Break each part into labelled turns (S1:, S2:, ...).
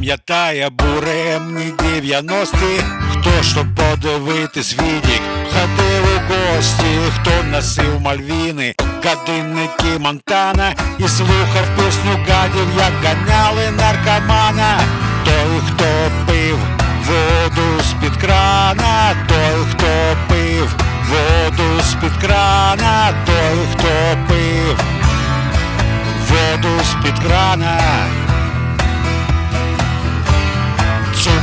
S1: пам'ятає буремні 90-ті, хто щоб подивитись відік, ходив у гості, хто носив мальвіни, годинники Монтана і слухав пісню гадів, як ганяли наркомана. Той, хто пив воду з-під крана, той, хто пив воду з-під крана, той, хто пив воду з-під крана.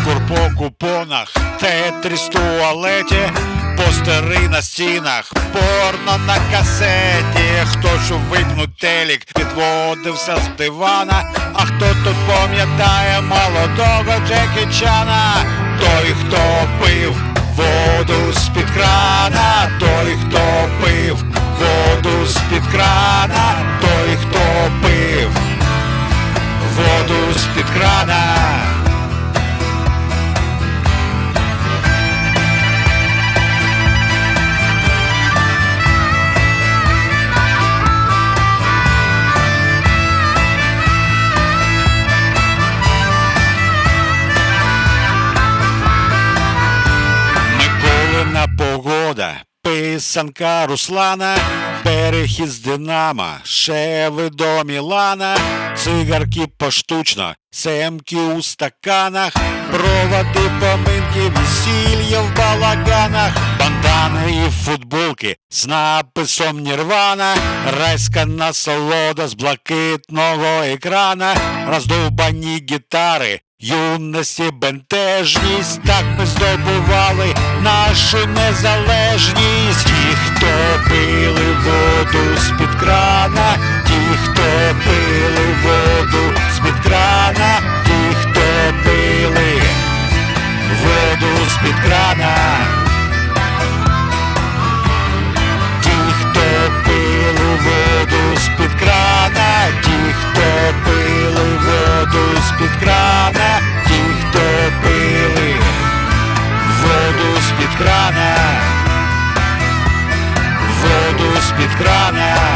S1: Цукор по купонах, тетріс туалеті, постери на стінах, порно на касеті. Хто що випнуть телік, підводився з дивана. А хто тут пам'ятає молодого Джекі Чана? Той, хто пив воду з-під крана, той, хто пив воду з-під крана, той, хто пив воду з-під крана. Писанка Руслана, перехід з Динамо, шеви до Мілана, цигарки поштучно, семки у стаканах, проводи поминки, весілля в балаганах, бандани і футболки з написом Нірвана, райська насолода з блакитного екрана, роздовбані гітари. Юності бентежність, так ми здобували нашу незалежність. Ті, хто пили воду з-під крана, ті, крана, воду з-під крана.